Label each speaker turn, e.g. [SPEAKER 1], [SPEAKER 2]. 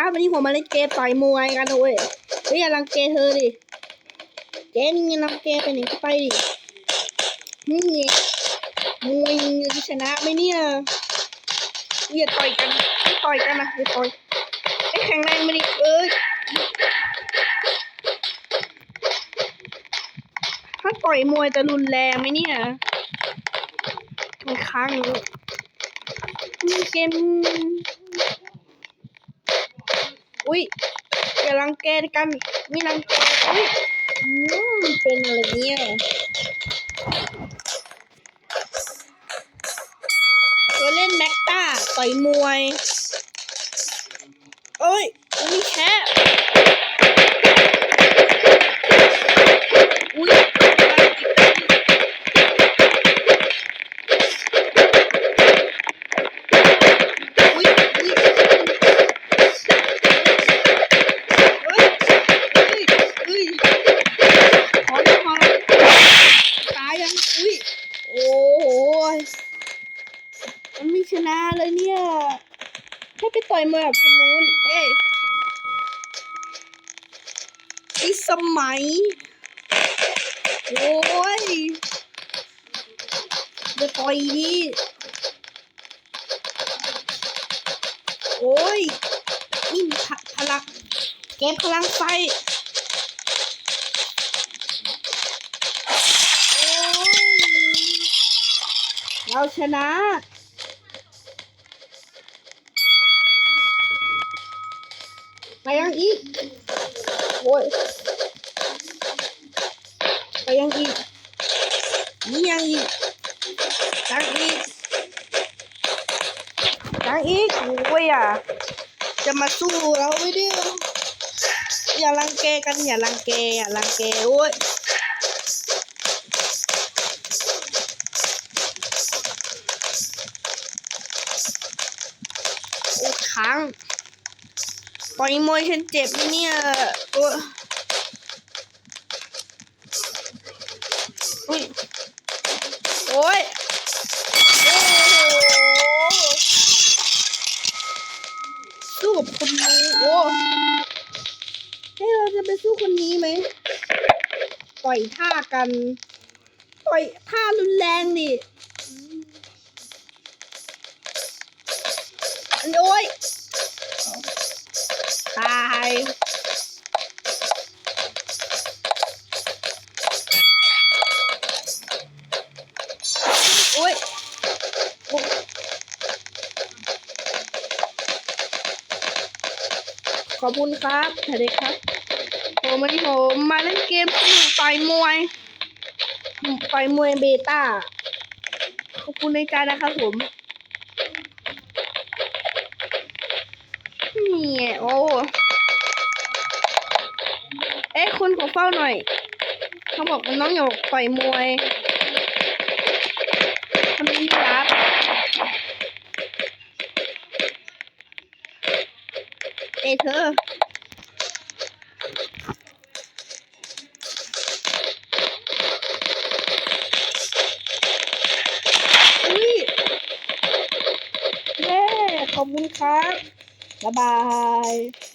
[SPEAKER 1] ครับวันนี้ผมมาเล่นเกมต่อยมวยกันนะเว้ยเฮ้ยอย่ารังเกเธอดิเจ๊นี่รังเกไปหนิไปดินี่ไงมวยจะชนะไหมเนี่ยอย่าต่อยกันไม่ต่อยกันนะอย่าต่อยไอ้แข็งแรงมาดิเอ้ยถ้าต่อยมวยจะรุนแรงไหมเนี่ยมีครั้งนี้มีเกม อุ้ยอย่ารังแกกันมีรังแกอุ้ยอืมเป็นอะไรเนี่ยตัวเล่นแม็กตาต่อยมวยเอ้ยมีแค่ เอ้ยไอ้สมัย โอ้ยจะต่อยดีโอ้ย นี่พพลังเก็บพลังไฟโอ้ยเราชนะ อีกโอ้ยไปยังอีกนี่ยังอีกยังอีกยังอีกโอ้ยอะจะมาสู้เราไม่ได้อย่ารังแกกันอย่ารังแกอย่ารังแกโอ้ยโอ้ยค้าง ปล่อยมวยฉันเจ็บเนี่ยโอ้ยอุ้ยโอ้ยโอ้สู้กับคนนี้โอ้ให้เราจะไปสู้คนนี้ไหมต่อยท่ากันต่อยท่ารุนแรงดิโอ้ย ขอบคุณครับสวัสดีครับผมวันนี้ผมมาเล่นเกมสนุกต่อยมวยต่อยมวยเบต้า ขอบคุณในใจนะครับผมนี่ไงโอ้เอ๊ะคุณขอเฝ้าหน่อย เขาบอกน้องอยากต่อยมวยคนนี้ไม่รับ เอยเธอ อุ้ยเย้ขอบคุณครับ บ๊ายบาย